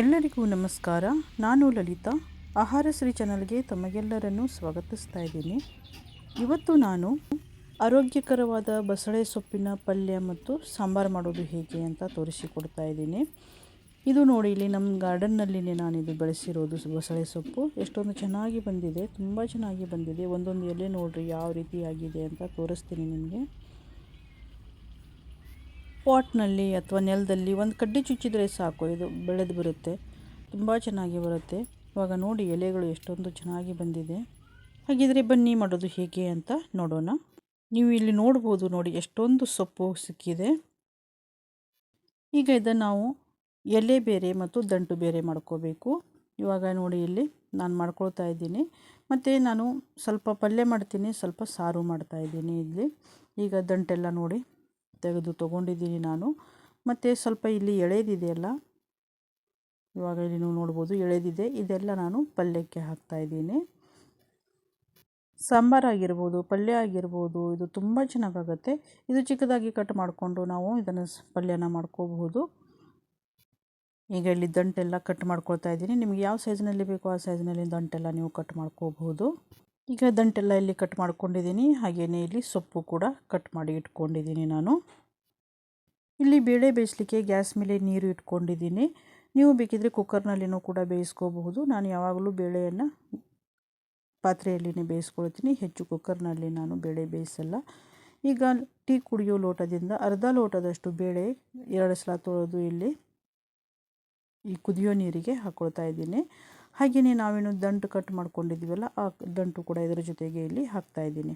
ಎಲ್ಲರಿಗೂ ನಮಸ್ಕಾರ. ನಾನು ಲಲಿತಾ. ಆಹಾರ ಶ್ರೀ ಚಾನಲ್ಗೆ ತಮಗೆಲ್ಲರನ್ನು ಸ್ವಾಗತಿಸ್ತಾ ಇದ್ದೀನಿ. ಇವತ್ತು ನಾನು ಆರೋಗ್ಯಕರವಾದ ಬಸಳೆ ಸೊಪ್ಪಿನ ಪಲ್ಯ ಮತ್ತು ಸಾಂಬಾರು ಮಾಡೋದು ಹೇಗೆ ಅಂತ ತೋರಿಸಿಕೊಡ್ತಾ ಇದ್ದೀನಿ. ಇದು ನೋಡಿ, ಇಲ್ಲಿ ನಮ್ಮ ಗಾರ್ಡನ್ನಲ್ಲಿನೇ ನಾನಿದು ಬೆಳೆಸಿರೋದು ಬಸಳೆ ಸೊಪ್ಪು. ಎಷ್ಟೊಂದು ಚೆನ್ನಾಗಿ ಬಂದಿದೆ, ತುಂಬ ಚೆನ್ನಾಗಿ ಬಂದಿದೆ. ಒಂದೊಂದು ಎಲೆ ನೋಡಿರಿ, ಯಾವ ರೀತಿ ಆಗಿದೆ ಅಂತ ತೋರಿಸ್ತೀನಿ ನಿಮಗೆ. ಪಾಟ್ನಲ್ಲಿ ಅಥವಾ ನೆಲದಲ್ಲಿ ಒಂದು ಕಡ್ಡಿ ಚುಚ್ಚಿದರೆ ಸಾಕು, ಇದು ಬೆಳೆದು ಬರುತ್ತೆ. ತುಂಬ ಚೆನ್ನಾಗಿ ಬರುತ್ತೆ. ಇವಾಗ ನೋಡಿ ಎಲೆಗಳು ಎಷ್ಟೊಂದು ಚೆನ್ನಾಗಿ ಬಂದಿದೆ. ಹಾಗಿದ್ರೆ ಬನ್ನಿ, ಮಾಡೋದು ಹೇಗೆ ಅಂತ ನೋಡೋಣ. ನೀವು ಇಲ್ಲಿ ನೋಡ್ಬೋದು ನೋಡಿ, ಎಷ್ಟೊಂದು ಸೊಪ್ಪು ಸಿಕ್ಕಿದೆ. ಈಗ ಇದನ್ನು ನಾವು ಎಲೆ ಬೇರೆ ಮತ್ತು ದಂಟು ಬೇರೆ ಮಾಡ್ಕೋಬೇಕು. ಇವಾಗ ನೋಡಿ ಇಲ್ಲಿ ನಾನು ಮಾಡ್ಕೊಳ್ತಾ ಇದ್ದೀನಿ. ಮತ್ತು ನಾನು ಸ್ವಲ್ಪ ಪಲ್ಯ ಮಾಡ್ತೀನಿ, ಸ್ವಲ್ಪ ಸಾರು ಮಾಡ್ತಾ ಇದ್ದೀನಿ ಇಲ್ಲಿ. ಈಗ ದಂಟೆಲ್ಲ ನೋಡಿ. ತೆಗೆದು ತೊಗೊಂಡಿದ್ದೀನಿ ನಾನು. ಮತ್ತು ಸ್ವಲ್ಪ ಇಲ್ಲಿ ಎಳೆದಿದೆಯಲ್ಲ? ಇವಾಗ ಇಲ್ಲಿ ನೀವು ನೋಡ್ಬೋದು ಎಳೆದಿದೆ. ಇದೆಲ್ಲ ನಾನು ಪಲ್ಯಕ್ಕೆ ಹಾಕ್ತಾಯಿದ್ದೀನಿ ಸಾಂಬಾರಾಗಿರ್ಬೋದು ಪಲ್ಯ ಆಗಿರ್ಬೋದು, ಇದು ತುಂಬ ಚೆನ್ನಾಗಾಗತ್ತೆ. ಇದು ಚಿಕ್ಕದಾಗಿ ಕಟ್ ಮಾಡಿಕೊಂಡು ನಾವು ಇದನ್ನು ಪಲ್ಯನ ಮಾಡ್ಕೋಬಹುದು. ಈಗ ಇಲ್ಲಿ ದಂಟೆಲ್ಲ ಕಟ್ ಮಾಡ್ಕೊಳ್ತಾ ಇದ್ದೀನಿ. ನಿಮಗೆ ಯಾವ ಸೈಜ್ನಲ್ಲಿ ಬೇಕೋ ಆ ಸೈಜ್ನಲ್ಲಿ ದಂಟೆಲ್ಲ ನೀವು ಕಟ್ ಮಾಡ್ಕೋಬಹುದು. ಈಗ ದಂಟೆಲ್ಲ ಇಲ್ಲಿ ಕಟ್ ಮಾಡ್ಕೊಂಡಿದ್ದೀನಿ. ಹಾಗೆಯೇ ಇಲ್ಲಿ ಸೊಪ್ಪು ಕೂಡ ಕಟ್ ಮಾಡಿ ಇಟ್ಕೊಂಡಿದ್ದೀನಿ ನಾನು. ಇಲ್ಲಿ ಬೇಳೆ ಬೇಯಿಸಲಿಕ್ಕೆ ಗ್ಯಾಸ್ ಮೇಲೆ ನೀರು ಇಟ್ಕೊಂಡಿದ್ದೀನಿ. ನೀವು ಬೇಕಿದ್ರೆ ಕುಕ್ಕರ್ನಲ್ಲಿನೂ ಕೂಡ ಬೇಯಿಸ್ಕೋಬಹುದು. ನಾನು ಯಾವಾಗಲೂ ಬೇಳೆಯನ್ನು ಪಾತ್ರೆಯಲ್ಲಿನೇ ಬೇಯಿಸ್ಕೊಳ್ತೀನಿ. ಹೆಚ್ಚು ಕುಕ್ಕರ್ನಲ್ಲಿ ನಾನು ಬೇಳೆ ಬೇಯಿಸಲ್ಲ. ಈಗ ಟೀ ಕುಡಿಯೋ ಲೋಟದಿಂದ ಅರ್ಧ ಲೋಟದಷ್ಟು ಬೇಳೆ, ಎರಡು ಸಲ ತೊಳೆದು ಇಲ್ಲಿ ಈ ಕುದಿಯೋ ನೀರಿಗೆ ಹಾಕ್ಕೊಳ್ತಾ ಇದ್ದೀನಿ. ಹಾಗೆಯೇ ನಾವೇನು ದಂಟು ಕಟ್ ಮಾಡ್ಕೊಂಡಿದ್ದೀವಲ್ಲ, ಆ ದಂಟು ಕೂಡ ಇದರ ಜೊತೆಗೆ ಇಲ್ಲಿ ಹಾಕ್ತಾ ಇದ್ದೀನಿ.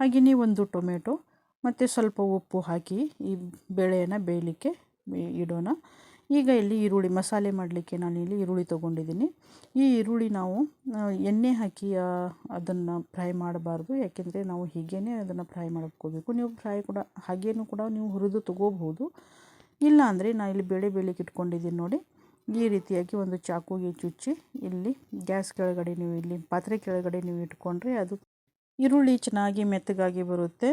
ಹಾಗೆಯೇ ಒಂದು ಟೊಮೆಟೊ, ಮತ್ತು ಸ್ವಲ್ಪ ಉಪ್ಪು ಹಾಕಿ ಈ ಬೇಳೆಯನ್ನು ಬೇಯಲಿಕ್ಕೆ ಇಡೋಣ. ಈಗ ಇಲ್ಲಿ ಈರುಳ್ಳಿ ಮಸಾಲೆ ಮಾಡಲಿಕ್ಕೆ ನಾನು ಇಲ್ಲಿ ಈರುಳ್ಳಿ ತೊಗೊಂಡಿದ್ದೀನಿ. ಈ ಈರುಳ್ಳಿ ನಾವು ಎಣ್ಣೆ ಹಾಕಿ ಅದನ್ನು ಫ್ರೈ ಮಾಡಬಾರ್ದು, ಯಾಕೆಂದರೆ ನಾವು ಹೀಗೇ ಅದನ್ನು ಫ್ರೈ ಮಾಡ್ಕೋಬೇಕು. ನೀವು ಫ್ರೈ ಕೂಡ, ಹಾಗೇನೂ ಕೂಡ ನೀವು ಹುರಿದು ತೊಗೋಬಹುದು. ಇಲ್ಲ ಅಂದರೆ ನಾನು ಇಲ್ಲಿ ಬೇಳೆ ಬೇಯಲಿಕ್ಕೆ ಇಟ್ಕೊಂಡಿದ್ದೀನಿ ನೋಡಿ. ಈ ರೀತಿಯಾಗಿ ಒಂದು ಚಾಕುಗೆ ಚುಚ್ಚಿ ಇಲ್ಲಿ ಗ್ಯಾಸ್ ಕೆಳಗಡೆ ನೀವು ಇಲ್ಲಿ ಪಾತ್ರೆ ಕೆಳಗಡೆ ನೀವು ಇಟ್ಕೊಂಡ್ರೆ ಅದು ಈರುಳ್ಳಿ ಚೆನ್ನಾಗಿ ಮೆತ್ತಗಾಗಿ ಬರುತ್ತೆ.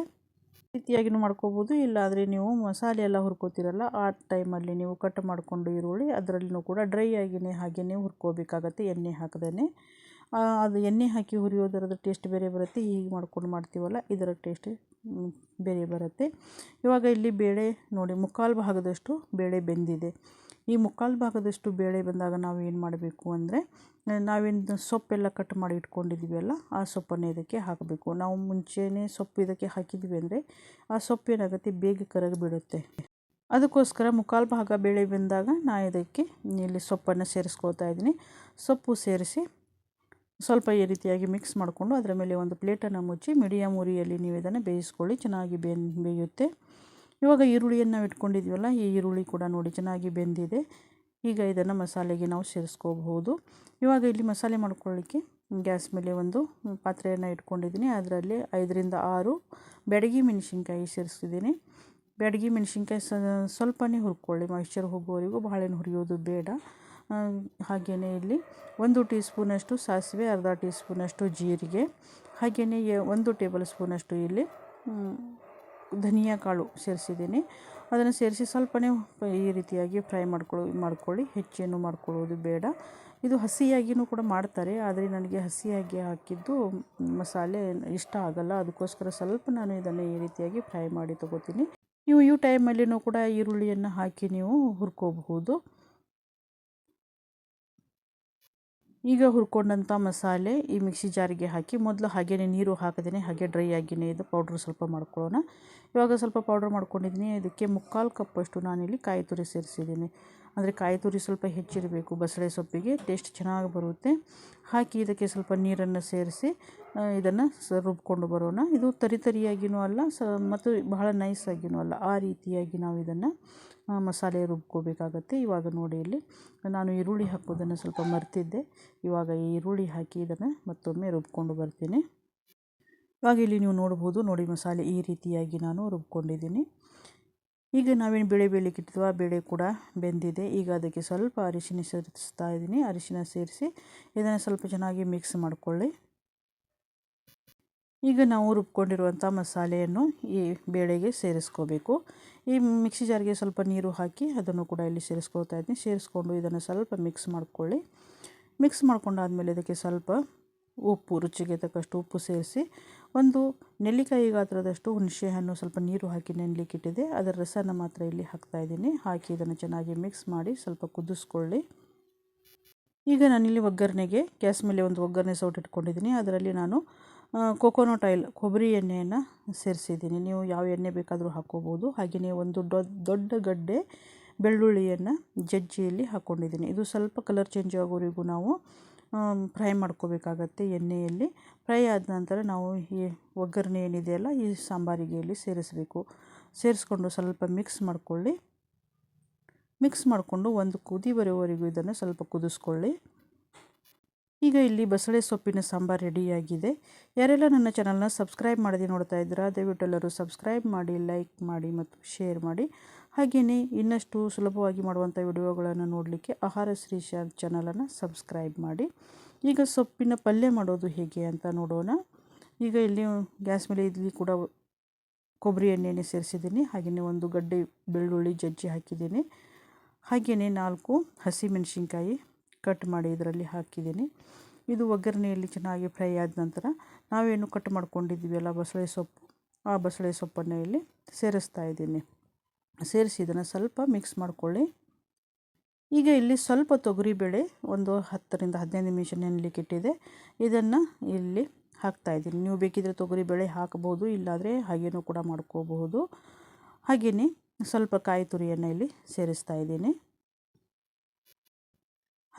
ರೀತಿಯಾಗಿಯೂ ಮಾಡ್ಕೋಬೋದು. ಇಲ್ಲಾದರೆ ನೀವು ಮಸಾಲೆ ಎಲ್ಲ ಹುರ್ಕೋತಿರಲ್ಲ, ಆ ಟೈಮಲ್ಲಿ ನೀವು ಕಟ್ ಮಾಡಿಕೊಂಡು ಈರುಳ್ಳಿ, ಅದರಲ್ಲಿನೂ ಕೂಡ ಡ್ರೈ ಆಗಿನೇ ಹಾಗೆಯೇ ಹುರ್ಕೋಬೇಕಾಗತ್ತೆ ಎಣ್ಣೆ ಹಾಕದೇ ಅದು ಎಣ್ಣೆ ಹಾಕಿ ಹುರಿಯೋದರದ್ದು ಟೇಸ್ಟ್ ಬೇರೆ ಬರುತ್ತೆ. ಹೀಗೆ ಮಾಡ್ಕೊಂಡು ಮಾಡ್ತೀವಲ್ಲ ಇದರ ಟೇಸ್ಟ್ ಬೇರೆ ಬರುತ್ತೆ. ಇವಾಗ ಇಲ್ಲಿ ಬೇಳೆ ನೋಡಿ, ಮುಕ್ಕಾಲು ಭಾಗದಷ್ಟು ಬೇಳೆ ಬೆಂದಿದೆ. ಈ ಮುಕ್ಕಾಲು ಭಾಗದಷ್ಟು ಬೇಳೆ ಬಂದಾಗ ನಾವು ಏನು ಮಾಡಬೇಕು ಅಂದರೆ, ನಾವೇನು ಸೊಪ್ಪೆಲ್ಲ ಕಟ್ ಮಾಡಿ ಇಟ್ಕೊಂಡಿದ್ವಿ ಆ ಸೊಪ್ಪನ್ನು ಇದಕ್ಕೆ ಹಾಕಬೇಕು. ನಾವು ಮುಂಚೆನೇ ಸೊಪ್ಪು ಇದಕ್ಕೆ ಹಾಕಿದ್ವಿ ಅಂದರೆ, ಆ ಸೊಪ್ಪು ಏನಾಗುತ್ತೆ, ಬೇಗ ಕರಗಿ ಬಿಡುತ್ತೆ ಅದಕ್ಕೋಸ್ಕರ ಮುಕ್ಕಾಲು ಭಾಗ ಬೇಳೆ ಬೆಂದಾಗ ನಾನು ಇದಕ್ಕೆ ಇಲ್ಲಿ ಸೊಪ್ಪನ್ನು ಸೇರಿಸ್ಕೊಳ್ತಾ ಇದ್ದೀನಿ. ಸೊಪ್ಪು ಸೇರಿಸಿ ಸ್ವಲ್ಪ ಈ ರೀತಿಯಾಗಿ ಮಿಕ್ಸ್ ಮಾಡಿಕೊಂಡು ಅದರ ಮೇಲೆ ಒಂದು ಪ್ಲೇಟನ್ನು ಮುಚ್ಚಿ ಮೀಡಿಯಮ್ ಉರಿಯಲ್ಲಿ ನೀವು ಇದನ್ನು ಬೇಯಿಸ್ಕೊಳ್ಳಿ, ಚೆನ್ನಾಗಿ ಬೆನ್ ಬೇಯುತ್ತೆ. ಇವಾಗ ಈರುಳ್ಳಿಯನ್ನು ನಾವು ಇಟ್ಕೊಂಡಿದ್ವಲ್ಲ ಈ ಈರುಳ್ಳಿ ಕೂಡ ನೋಡಿ ಚೆನ್ನಾಗಿ ಬೆಂದಿದೆ. ಈಗ ಇದನ್ನು ಮಸಾಲೆಗೆ ನಾವು ಸೇರಿಸ್ಕೋಬಹುದು. ಇವಾಗ ಇಲ್ಲಿ ಮಸಾಲೆ ಮಾಡ್ಕೊಳ್ಳಿಕ್ಕೆ ಗ್ಯಾಸ್ ಮೇಲೆ ಒಂದು ಪಾತ್ರೆಯನ್ನು ಇಟ್ಕೊಂಡಿದ್ದೀನಿ. ಅದರಲ್ಲಿ ಐದರಿಂದ ಆರು ಬೆಡಗಿ ಮೆಣಸಿನ್ಕಾಯಿ ಸೇರಿಸಿದ್ದೀನಿ ಬೆಡಗಿ ಮೆಣಸಿನ್ಕಾಯಿ ಸ್ವಲ್ಪನೇ ಹುರ್ಕೊಳ್ಳಿ ಮಾಯಿಶ್ಚರ್ ಹೋಗುವವರೆಗೂ ಬಾಳೆಹಣ್ಣು ಹುರಿಯೋದು ಬೇಡ. ಹಾಗೆಯೇ ಇಲ್ಲಿ ಒಂದು ಟೀ ಸ್ಪೂನಷ್ಟು ಸಾಸಿವೆ, ಅರ್ಧ ಟೀ ಸ್ಪೂನಷ್ಟು ಜೀರಿಗೆ ಹಾಗೆಯೇ ಒಂದು ಟೇಬಲ್ ಸ್ಪೂನಷ್ಟು ಇಲ್ಲಿ ಧನಿಯಾ ಕಾಳು ಸೇರಿಸಿದ್ದೀನಿ. ಅದನ್ನು ಸೇರಿಸಿ ಸ್ವಲ್ಪನೇ ಈ ರೀತಿಯಾಗಿ ಫ್ರೈ ಮಾಡ್ಕೊಳ್ಳಿ ಮಾಡ್ಕೊಳ್ಳಿ. ಹೆಚ್ಚೇನು ಮಾಡ್ಕೊಳ್ಳೋದು ಬೇಡ. ಇದು ಹಸಿಯಾಗಿಯೂ ಕೂಡ ಮಾಡ್ತಾರೆ, ಆದರೆ ನನಗೆ ಹಸಿಯಾಗಿ ಹಾಕಿದ್ದು ಮಸಾಲೆ ಇಷ್ಟ ಆಗಲ್ಲ. ಅದಕ್ಕೋಸ್ಕರ ಸ್ವಲ್ಪ ನಾನು ಇದನ್ನು ಈ ರೀತಿಯಾಗಿ ಫ್ರೈ ಮಾಡಿ ತೊಗೋತೀನಿ. ನೀವು ಈ ಟೈಮಲ್ಲಿಯೂ ಕೂಡ ಈರುಳ್ಳಿಯನ್ನು ಹಾಕಿ ನೀವು ಹುರ್ಕೋಬಹುದು. ಈಗ ಹುರ್ಕೊಂಡಂಥ ಮಸಾಲೆ ಈ ಮಿಕ್ಸಿ ಜಾರಿಗೆ ಹಾಕಿ ಮೊದಲು ಹಾಗೇ ನೀರು ಹಾಕದೇ ಹಾಗೆ ಡ್ರೈ ಆಗಿನೇ ಇದು ಪೌಡ್ರ್ ಸ್ವಲ್ಪ ಮಾಡ್ಕೊಳ್ಳೋಣ. ಇವಾಗ ಸ್ವಲ್ಪ ಪೌಡ್ರ್ ಮಾಡ್ಕೊಂಡಿದ್ದೀನಿ. ಇದಕ್ಕೆ ಮುಕ್ಕಾಲು ಕಪ್ಪಷ್ಟು ನಾನಿಲ್ಲಿ ಕಾಯಿ ತುರಿ ಸೇರಿಸಿದ್ದೀನಿ. ಅಂದರೆ ಕಾಯಿ ತುರಿ ಸ್ವಲ್ಪ ಹೆಚ್ಚಿರಬೇಕು, ಬಸಳೆ ಸೊಪ್ಪಿಗೆ ಟೇಸ್ಟ್ ಚೆನ್ನಾಗಿ ಬರುತ್ತೆ. ಹಾಕಿ ಇದಕ್ಕೆ ಸ್ವಲ್ಪ ನೀರನ್ನು ಸೇರಿಸಿ ಇದನ್ನು ಸ, ರುಬ್ಕೊಂಡು ಬರೋಣ. ಇದು ತರಿ ತರಿಯಾಗಿಯೂ ಅಲ್ಲ, ಸ, ಮತ್ತು ಬಹಳ ನೈಸಾಗಿಯೂ ಅಲ್ಲ. ಆ ರೀತಿಯಾಗಿ ನಾವು ಇದನ್ನು ಮಸಾಲೆ ರುಬ್ಕೋಬೇಕಾಗತ್ತೆ. ಇವಾಗ ನೋಡಿ ಇಲ್ಲಿ, ನಾನು ಈರುಳ್ಳಿ ಹಾಕೋದನ್ನು ಸ್ವಲ್ಪ ಮರ್ತಿದ್ದೆ. ಇವಾಗ ಈರುಳ್ಳಿ ಹಾಕಿ ಇದನ್ನು ಮತ್ತೊಮ್ಮೆ ರುಬ್ಕೊಂಡು ಬರ್ತೀನಿ. ಇವಾಗ ಇಲ್ಲಿ ನೀವು ನೋಡ್ಬೋದು, ನೋಡಿ ಮಸಾಲೆ ಈ ರೀತಿಯಾಗಿ ನಾನು ರುಬ್ಕೊಂಡಿದ್ದೀನಿ. ಈಗ ನಾವೇನು ಬೇಳೆ ಬೇಯಲಿಕ್ಕಿಟ್ಟಿದ್ವೋ ಆ ಬೇಳೆ ಕೂಡ ಬೆಂದಿದೆ. ಈಗ ಅದಕ್ಕೆ ಸ್ವಲ್ಪ ಅರಿಶಿನ ಸೇರಿಸ್ತಾ ಇದ್ದೀನಿ. ಅರಿಶಿನ ಸೇರಿಸಿ ಇದನ್ನು ಸ್ವಲ್ಪ ಚೆನ್ನಾಗಿ ಮಿಕ್ಸ್ ಮಾಡಿಕೊಳ್ಳಿ. ಈಗ ನಾವು ರುಬ್ಕೊಂಡಿರುವಂಥ ಮಸಾಲೆಯನ್ನು ಈ ಬೇಳೆಗೆ ಸೇರಿಸ್ಕೋಬೇಕು. ಈ ಮಿಕ್ಸಿ ಜಾರಿಗೆ ಸ್ವಲ್ಪ ನೀರು ಹಾಕಿ ಅದನ್ನು ಕೂಡ ಇಲ್ಲಿ ಸೇರಿಸ್ಕೊಳ್ತಾ ಇದ್ದೀನಿ. ಸೇರಿಸ್ಕೊಂಡು ಇದನ್ನು ಸ್ವಲ್ಪ ಮಿಕ್ಸ್ ಮಾಡಿಕೊಳ್ಳಿ. ಮಿಕ್ಸ್ ಮಾಡ್ಕೊಂಡಾದಮೇಲೆ ಇದಕ್ಕೆ ಸ್ವಲ್ಪ ಉಪ್ಪು, ರುಚಿಗೆ ತಕ್ಕಷ್ಟು ಉಪ್ಪು ಸೇರಿಸಿ ಒಂದು ನೆಲ್ಲಿಕಾಯಿ ಗಾತ್ರದಷ್ಟು ಹುಣಸೆಹಣ್ಣು ಸ್ವಲ್ಪ ನೀರು ಹಾಕಿ ನೆನಲಿಕ್ಕಿಟ್ಟಿದೆ. ಅದರ ರಸನ ಮಾತ್ರ ಇಲ್ಲಿ ಹಾಕ್ತಾ ಇದ್ದೀನಿ. ಹಾಕಿ ಇದನ್ನು ಚೆನ್ನಾಗಿ ಮಿಕ್ಸ್ ಮಾಡಿ ಸ್ವಲ್ಪ ಕುದಿಸ್ಕೊಳ್ಳಿ. ಈಗ ನಾನಿಲ್ಲಿ ಒಗ್ಗರಣೆಗೆ, ಗ್ಯಾಸ್ ಮೇಲೆ ಒಂದು ಒಗ್ಗರಣೆ ಸೌಟ್ ಇಟ್ಕೊಂಡಿದ್ದೀನಿ. ಅದರಲ್ಲಿ ನಾನು ಕೊಕೋನಟ್ ಆಯಿಲ್ ಕೊಬ್ಬರಿ ಎಣ್ಣೆಯನ್ನು ಸೇರಿಸಿದ್ದೀನಿ. ನೀವು ಯಾವ ಎಣ್ಣೆ ಬೇಕಾದರೂ ಹಾಕ್ಕೋಬೋದು. ಹಾಗೆಯೇ ಒಂದು ದೊಡ್ಡ ಗಡ್ಡೆ ಬೆಳ್ಳುಳ್ಳಿಯನ್ನು ಜಜ್ಜಿಯಲ್ಲಿ ಹಾಕ್ಕೊಂಡಿದ್ದೀನಿ ಇದು ಸ್ವಲ್ಪ ಕಲರ್ ಚೇಂಜ್ ಆಗೋವರೆಗೂ ನಾವು ಫ್ರೈ ಮಾಡ್ಕೋಬೇಕಾಗತ್ತೆ ಎಣ್ಣೆಯಲ್ಲಿ. ಫ್ರೈ ಆದ ನಂತರ ನಾವು ಈ ಒಗ್ಗರಣೆ ಏನಿದೆಯಲ್ಲ ಈ ಸಾಂಬಾರಿಗೆ ಇಲ್ಲಿ ಸೇರಿಸಬೇಕು. ಸೇರಿಸ್ಕೊಂಡು ಸ್ವಲ್ಪ ಮಿಕ್ಸ್ ಮಾಡಿಕೊಳ್ಳಿ. ಮಿಕ್ಸ್ ಮಾಡಿಕೊಂಡು ಒಂದು ಕುದಿ ಬರೋವರೆಗೂ ಇದನ್ನು ಸ್ವಲ್ಪ ಕುದಿಸ್ಕೊಳ್ಳಿ. ಈಗ ಇಲ್ಲಿ ಬಸಳೆ ಸೊಪ್ಪಿನ ಸಾಂಬಾರು ರೆಡಿಯಾಗಿದೆ. ಯಾರೆಲ್ಲ ನನ್ನ ಚಾನಲ್ನ ಸಬ್ಸ್ಕ್ರೈಬ್ ಮಾಡದೆ ನೋಡ್ತಾ ಇದ್ದೀರಾ, ದಯವಿಟ್ಟು ಎಲ್ಲರೂ ಸಬ್ಸ್ಕ್ರೈಬ್ ಮಾಡಿ, ಲೈಕ್ ಮಾಡಿ ಮತ್ತು ಶೇರ್ ಮಾಡಿ. ಹಾಗೆಯೇ ಇನ್ನಷ್ಟು ಸುಲಭವಾಗಿ ಮಾಡುವಂಥ ವಿಡಿಯೋಗಳನ್ನು ನೋಡಲಿಕ್ಕೆ ಆಹಾರ ಶ್ರೀ ಚಾನಲನ್ನು ಸಬ್ಸ್ಕ್ರೈಬ್ ಮಾಡಿ. ಈಗ ಸೊಪ್ಪಿನ ಪಲ್ಯ ಮಾಡೋದು ಹೇಗೆ ಅಂತ ನೋಡೋಣ. ಈಗ ಇಲ್ಲಿ ಗ್ಯಾಸ್ ಮೇಲೆ ಇಲ್ಲಿ ಕೂಡ ಕೊಬ್ಬರಿ ಎಣ್ಣೆಯನ್ನು ಸೇರಿಸಿದ್ದೀನಿ. ಹಾಗೆಯೇ ಒಂದು ಗಡ್ಡೆ ಬೆಳ್ಳುಳ್ಳಿ ಜಜ್ಜಿ ಹಾಕಿದ್ದೀನಿ. ಹಾಗೆಯೇ ನಾಲ್ಕು ಹಸಿಮೆಣಸಿನ್ಕಾಯಿ ಕಟ್ ಮಾಡಿ ಇದರಲ್ಲಿ ಹಾಕಿದ್ದೀನಿ. ಇದು ಒಗ್ಗರಣೆಯಲ್ಲಿ ಚೆನ್ನಾಗಿ ಫ್ರೈ ಆದ ನಂತರ ನಾವೇನು ಕಟ್ ಮಾಡ್ಕೊಂಡಿದ್ದೀವಲ್ಲ ಬಸಳೆ ಸೊಪ್ಪು? ಆ ಬಸಳೆ ಸೊಪ್ಪನ್ನು ಇಲ್ಲಿ ಸೇರಿಸ್ತಾ ಇದ್ದೀನಿ. ಸೇರಿಸಿ ಇದನ್ನು ಸ್ವಲ್ಪ ಮಿಕ್ಸ್ ಮಾಡ್ಕೊಳ್ಳಿ. ಈಗ ಇಲ್ಲಿ ಸ್ವಲ್ಪ ತೊಗರಿಬೇಳೆ ಒಂದು ಹತ್ತರಿಂದ ಹದಿನೈದು ನಿಮಿಷ ನೆನಲಿಕ್ಕೆ ಇಟ್ಟಿದೆ. ಇದನ್ನು ಇಲ್ಲಿ ಹಾಕ್ತಾ ಇದ್ದೀನಿ. ನೀವು ಬೇಕಿದ್ರೆ ತೊಗರಿಬೇಳೆ ಹಾಕ್ಬೋದು, ಇಲ್ಲಾದರೆ ಹಾಗೇನೂ ಕೂಡ ಮಾಡ್ಕೋಬಹುದು. ಹಾಗೆಯೇ ಸ್ವಲ್ಪ ಕಾಯಿ ತುರಿಯನ್ನು ಇಲ್ಲಿ ಸೇರಿಸ್ತಾ ಇದ್ದೀನಿ.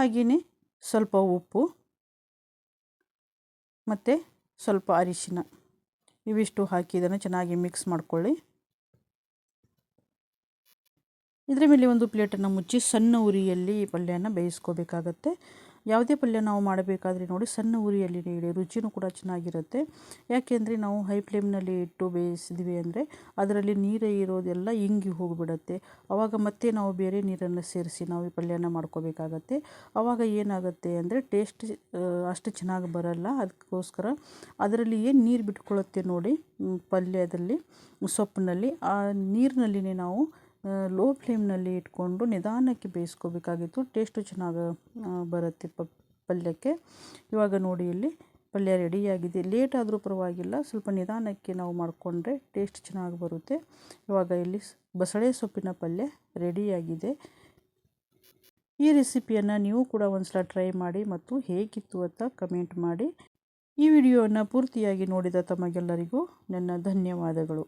ಹಾಗೆಯೇ ಸ್ವಲ್ಪ ಉಪ್ಪು ಮತ್ತು ಸ್ವಲ್ಪ ಅರಿಶಿನ. ಇವಿಷ್ಟು ಹಾಕಿ ಇದನ್ನು ಚೆನ್ನಾಗಿ ಮಿಕ್ಸ್ ಮಾಡ್ಕೊಳ್ಳಿ. ಇದರ ಮೇಲೆ ಒಂದು ಪ್ಲೇಟನ್ನು ಮುಚ್ಚಿ ಸಣ್ಣ ಉರಿಯಲ್ಲಿ ಈ ಪಲ್ಯನ ಬೇಯಿಸ್ಕೋಬೇಕಾಗತ್ತೆ. ಯಾವುದೇ ಪಲ್ಯ ನಾವು ಮಾಡಬೇಕಾದ್ರೆ ನೋಡಿ ಸಣ್ಣ ಉರಿಯಲ್ಲಿ ಇಡಿ ರುಚಿನೂ ಕೂಡ ಚೆನ್ನಾಗಿರುತ್ತೆ. ಯಾಕೆಂದರೆ ನಾವು ಹೈ ಫ್ಲೇಮ್ನಲ್ಲಿ ಇಟ್ಟು ಬೇಯಿಸಿದ್ವಿ ಅಂದರೆ ಅದರಲ್ಲಿ ನೀರು ಇರೋದೆಲ್ಲ ಇಂಗಿ ಹೋಗಿಬಿಡುತ್ತೆ. ಆವಾಗ ಮತ್ತೆ ನಾವು ಬೇರೆ ನೀರನ್ನು ಸೇರಿಸಿ ನಾವು ಈ ಪಲ್ಯನ ಮಾಡ್ಕೋಬೇಕಾಗತ್ತೆ. ಆವಾಗ ಏನಾಗುತ್ತೆ ಅಂದರೆ ಟೇಸ್ಟ್ ಅಷ್ಟು ಚೆನ್ನಾಗಿ ಬರಲ್ಲ. ಅದಕ್ಕೋಸ್ಕರ ಅದರಲ್ಲಿ ಏನು ನೀರು ಬಿಟ್ಕೊಳ್ಳುತ್ತೆ ನೋಡಿ ಪಲ್ಯದಲ್ಲಿ, ಸೊಪ್ಪಿನಲ್ಲಿ, ಆ ನೀರಿನಲ್ಲಿನೇ ನಾವು ಲೋ ಫ್ಲೇಮ್ನಲ್ಲಿ ಇಟ್ಕೊಂಡು ನಿಧಾನಕ್ಕೆ ಬೇಯಿಸ್ಕೋಬೇಕಾಗಿತ್ತು. ಟೇಸ್ಟು ಚೆನ್ನಾಗಿ ಬರುತ್ತೆ ಪ, ಪಲ್ಯಕ್ಕೆ. ಇವಾಗ ನೋಡಿ ಇಲ್ಲಿ ಪಲ್ಯ ರೆಡಿಯಾಗಿದೆ ಲೇಟ್ ಆದರೂ ಪರವಾಗಿಲ್ಲ, ಸ್ವಲ್ಪ ನಿಧಾನಕ್ಕೆ ನಾವು ಮಾಡಿಕೊಂಡ್ರೆ ಟೇಸ್ಟ್ ಚೆನ್ನಾಗಿ ಬರುತ್ತೆ. ಇವಾಗ ಇಲ್ಲಿ ಬಸಳೆ ಸೊಪ್ಪಿನ ಪಲ್ಯ ರೆಡಿಯಾಗಿದೆ ಈ ರೆಸಿಪಿಯನ್ನು ನೀವು ಕೂಡ ಒಂದು ಸಲ ಟ್ರೈ ಮಾಡಿ ಮತ್ತು ಹೇಗಿತ್ತು ಅಂತ ಕಮೆಂಟ್ ಮಾಡಿ. ಈ ವಿಡಿಯೋವನ್ನು ಪೂರ್ತಿಯಾಗಿ ನೋಡಿದ ತಮಗೆಲ್ಲರಿಗೂ ನನ್ನ ಧನ್ಯವಾದಗಳು.